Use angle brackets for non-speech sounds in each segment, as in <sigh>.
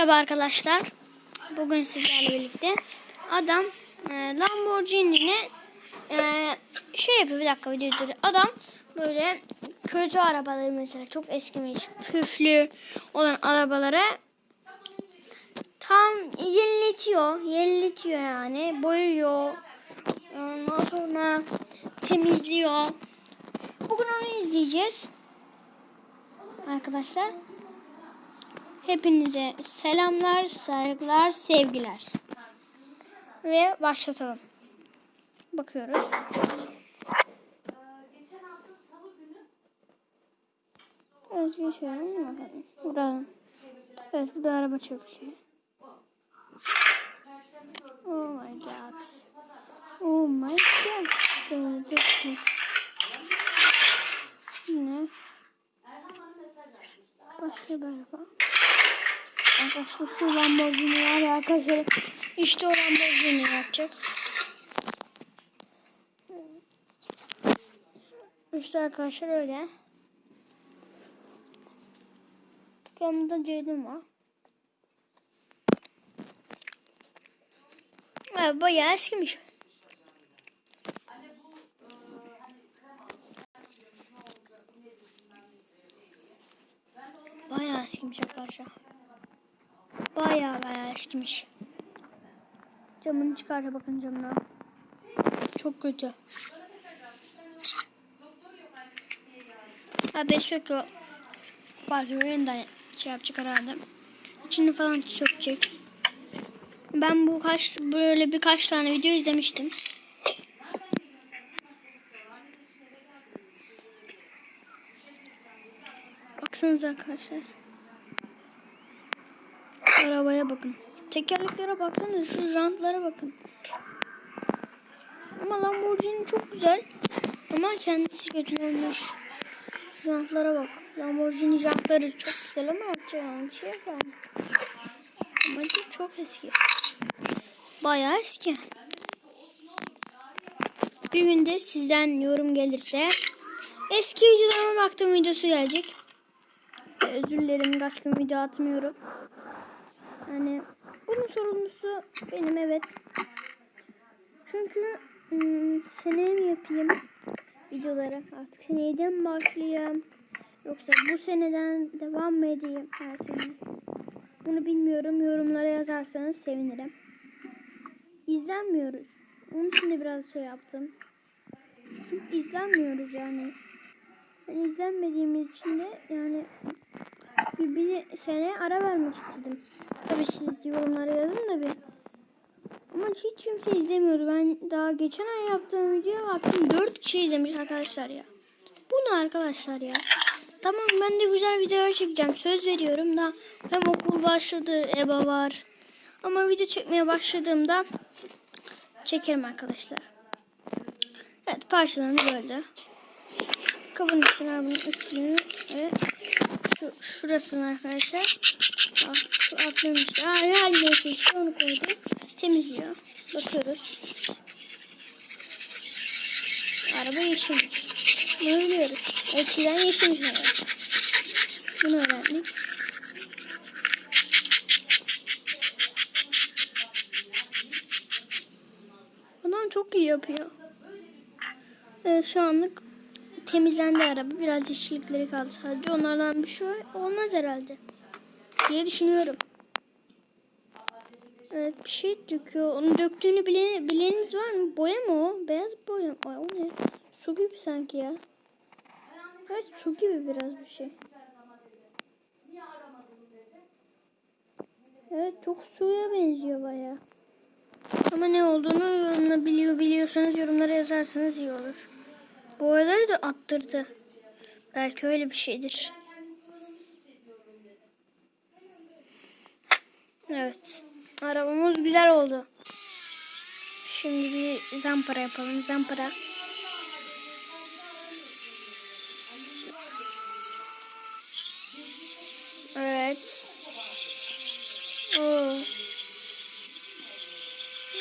Merhaba arkadaşlar. Bugün sizlerle birlikte adam e, Lamborghini'ne e, şey yapıyor bir dakika video dur. Adam böyle kötü arabaları mesela çok eskimiş püflü olan arabaları tam yeniletiyor. Yeniletiyor yani. Boyuyor. Ondan sonra temizliyor. Bugün onu izleyeceğiz. Arkadaşlar. Hepinize selamlar, saygılar, sevgiler. Ve başlatalım. Bakıyoruz. Evet geçiyorum. Bakalım. Burada. Evet burada araba çöplüğü. Oh my god. Oh my god. Ne? Başka bir araba. Arkadaşlar şu Lamborghini var arkadaşlar. İşte o Lamborghini yapacak. İşte arkadaşlar öyle. Yanımda Ceydin var. Evet, bayağı eskimiş. Bayağı eskimiş arkadaşlar. Bayağı bayağı eskimiş. Camını çıkar bakın camdan. Çok kötü. Abi sürekli partiyi yeniden şey yapacak herhalde. İçini falan sökecek. Ben bu kaç böyle birkaç tane video izlemiştim. Baksanıza arkadaşlar. Arabaya bakın. Tekerleklere baksanıza şu jantlara bakın. Ama Lamborghini çok güzel. Ama kendisi kötülenmiş. Jantlara bak. Lamborghini jantları çok güzel ama yapacağım şey yani. Ama çok eski. Bayağı eski. Bir günde sizden yorum gelirse eski videolarıma baktığım videosu gelecek. Özür dilerim kaç gün video atmıyorum. Yani bunun sorumlusu benim evet. Çünkü ım, seneye mi yapayım videoları artık seneyden başlayayım. Yoksa bu seneden devam mı edeyim her sene? Bunu bilmiyorum. Yorumlara yazarsanız sevinirim. İzlenmiyoruz. Onun için de biraz şey yaptım. Çünkü izlenmiyoruz yani. Yani izlenmediğimiz için de yani bir, bir sene ara vermek istedim. Tabii siz yorumlara yazın da bir. Ama hiç kimse izlemiyordu. Ben daha geçen ay yaptığım videoya baktım. 4 kişi izlemiş arkadaşlar ya. Bu ne arkadaşlar ya? Tamam ben de güzel videolar çekeceğim. Söz veriyorum da hem okul başladı. EBA var. Ama video çekmeye başladığımda çekerim arkadaşlar. Evet parçalarını böyle. Kabın üstüne bunun üstünü ve şu şurasını arkadaşlar. Bak şu atlamış. Aa, real neyse işte onu koydum. Temizliyor. Bakıyoruz. Araba yeşilmiş. Bunu biliyoruz. Eskiden yeşilmiş araba. Bunu öğrendik. Adam çok iyi yapıyor. Evet şu anlık temizlendi araba. Biraz yeşillikleri kaldı sadece. Onlardan bir şey olmaz herhalde. Diye düşünüyorum. Evet bir şey döküyor. Onu döktüğünü bilen, bileniniz var mı? Boya mı o? Beyaz boya mı? O ne? Su gibi sanki ya. Evet su gibi biraz bir şey. Evet çok suya benziyor baya. Ama ne olduğunu yorumla biliyor biliyorsanız yorumlara yazarsanız iyi olur. Boyaları da attırdı. Belki öyle bir şeydir. Evet. Arabamız güzel oldu. Şimdi bir zampara yapalım. Zampara. Evet. Oo.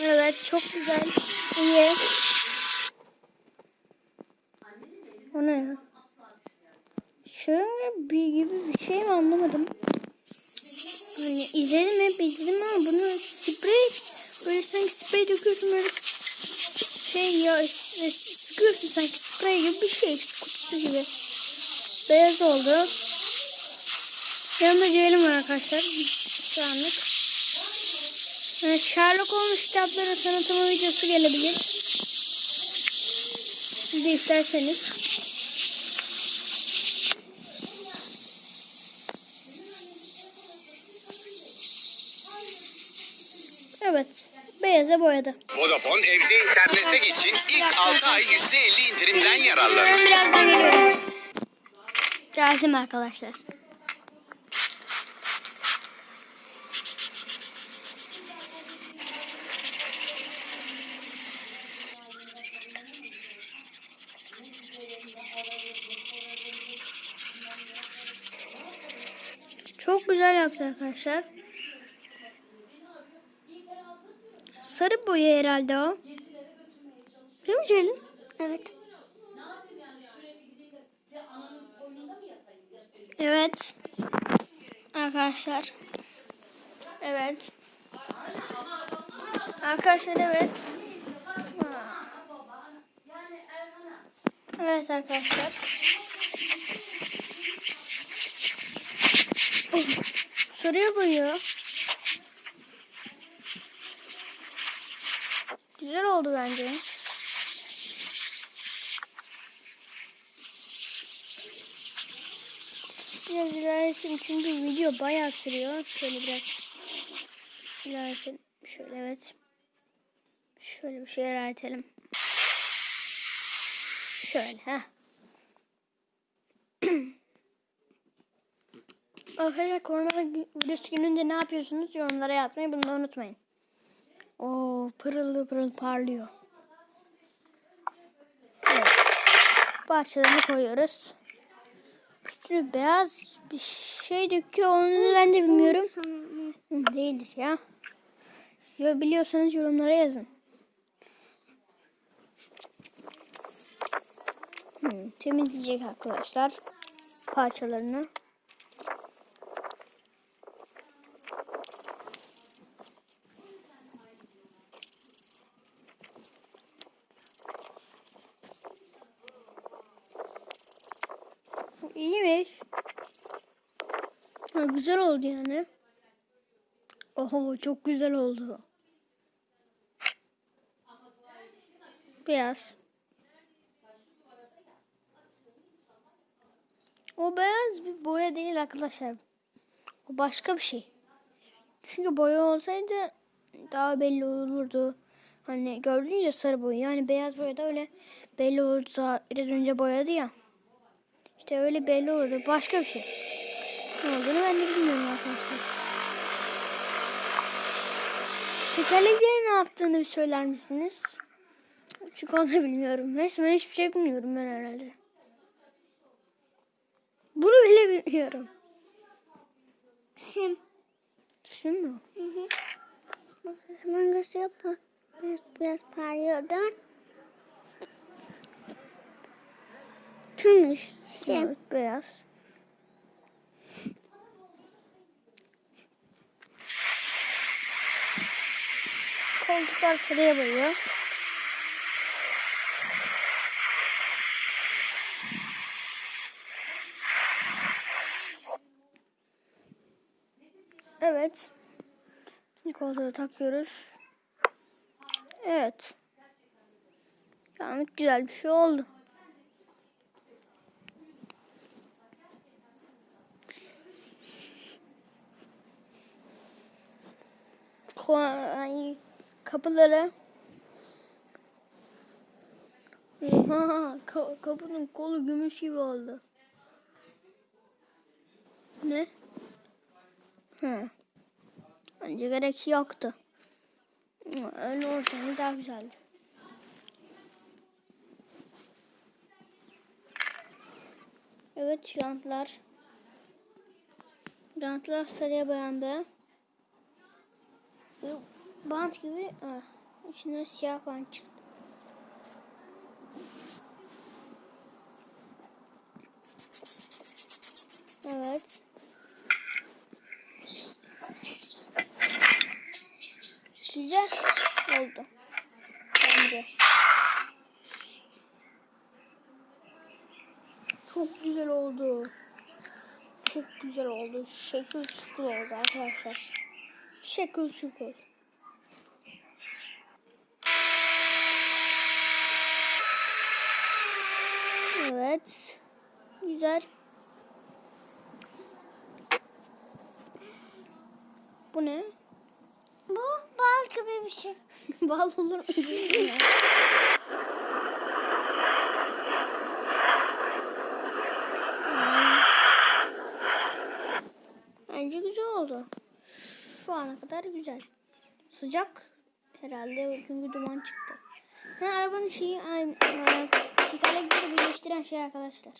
Evet çok güzel. İyi. O ne ya? Şırınga bir gibi bir şey mi anlamadım. Hani izledim hep izledim ama bunu sprey böyle sanki sprey döküyorsun böyle şey ya sıkıyorsun sanki sprey gibi bir şey kutusu gibi. Beyaz oldu. Yanımda Ceylin var arkadaşlar. Şu anlık. Yani Sherlock Holmes kitapları tanıtımı videosu gelebilir. Siz de isterseniz. Evet. Beyaza boyadı. Vodafone evde internete geçin ilk 6 ay %50 indirimden yararlanın. Birazdan geliyorum. Geldim arkadaşlar. Çok güzel yaptı arkadaşlar. Sarı boya herhalde o. Değil mi Ceylin? Evet. Evet. Arkadaşlar. Evet. Arkadaşlar evet. Evet arkadaşlar. Sarıya boyuyor. Güzel oldu bence. Biraz ilerlesin çünkü video bayağı sürüyor. Şöyle biraz ilerletelim. Şöyle evet. Şöyle bir şey ilerletelim. Şöyle ha. <clears throat> Arkadaşlar korona virüs gününde ne yapıyorsunuz? Yorumlara yazmayı bunu da unutmayın. Oo pırıl pırıl parlıyor. Parçalarını koyuyoruz. Üstüne beyaz bir şey döküyor. Onu ben de bilmiyorum. Değildir ya. Ya biliyorsanız yorumlara yazın. Hmm, temizleyecek arkadaşlar parçalarını. İyiymiş. Ha, güzel oldu yani. Oho çok güzel oldu. Beyaz. O beyaz bir boya değil arkadaşlar. O başka bir şey. Çünkü boya olsaydı daha belli olurdu. Hani gördüğünüz sarı boya. Yani beyaz boya da öyle belli olurdu. Biraz önce boyadı ya. İşte öyle belli olurdu. Başka bir şey. Ne olduğunu ben de bilmiyorum arkadaşlar. Tekerleklerin ne yaptığını bir söyler misiniz? Çünkü onu bilmiyorum. Neyse ben hiçbir şey bilmiyorum ben herhalde. Bunu bile bilmiyorum. Sim. Sim mi? Bak hemen gösteriyor bak. Biraz, biraz parlıyor değil mi? Sim. Evet beyaz. Koltuklar sarıya boyuyor. Evet. Şimdi koltuğu takıyoruz. Evet. Yani güzel bir şey oldu. Kapıları Oha, ka- kapının kolu gümüş gibi oldu. Ne? Hı. Bence gerek yoktu. Öyle olsaydı daha güzeldi. Evet jantlar. Jantlar sarıya boyandı. Bant gibi ah, içinden siyah bant çıktı. Evet. güzel oldu. Bence. Çok güzel oldu. Çok güzel oldu. Şekil şukul oldu arkadaşlar. Şekil şukul. Evet. Güzel. Bu ne? Bu bal gibi bir şey. <laughs> Bal olur mu? <laughs> Bence güzel oldu. Şu ana kadar güzel. Sıcak herhalde çünkü duman çıktı. Ha, arabanın şeyi tekerlekleri birleştiren şey arkadaşlar.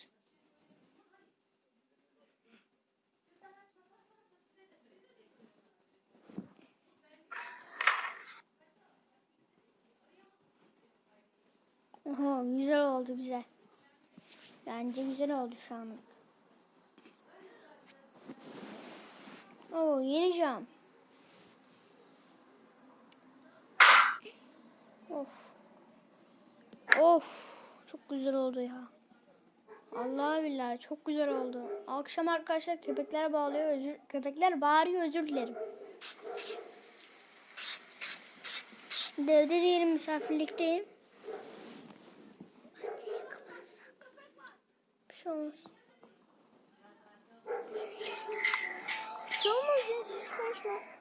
Oha güzel oldu güzel. Bence güzel oldu şu anlık. Oo yeni cam. Of. Of. Çok güzel oldu ya. Allah billahi çok güzel oldu. Akşam arkadaşlar köpekler bağlıyor. Özür, köpekler bağırıyor özür dilerim. Evde değilim misafirlikteyim. Bir şey olmaz. Bir şey olmaz ya siz konuşma.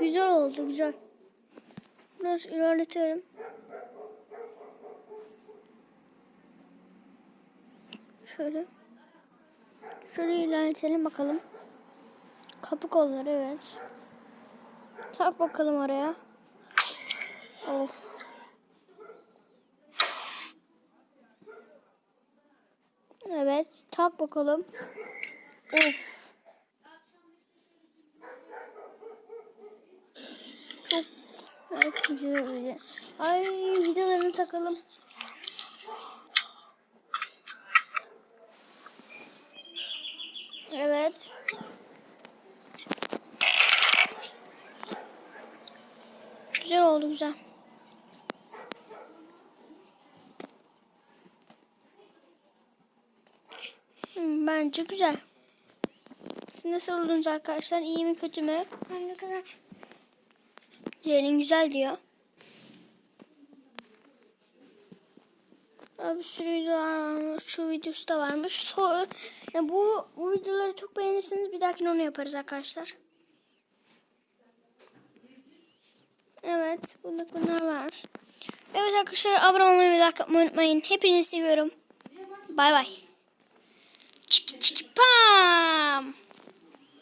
Güzel oldu güzel. Biraz ilerletelim. Şöyle. Şöyle ilerletelim bakalım. Kapı kolları evet. Tak bakalım oraya. Of. Evet. Tak bakalım. Of. Çok güzel oldu. Ay vidalarını takalım. Evet. Güzel oldu güzel. Hmm, Bence güzel. Siz nasıl buldunuz arkadaşlar? İyi mi kötü mü? Ne kadar Yerin güzel diyor. Bir sürü videolar varmış. Şu videosu da varmış. So yani bu, bu videoları çok beğenirseniz bir dahakine onu yaparız arkadaşlar. Evet. Bunda bunlar var. Evet arkadaşlar abone olmayı ve like unutmayın. Hepinizi seviyorum. Bay bay. Pam.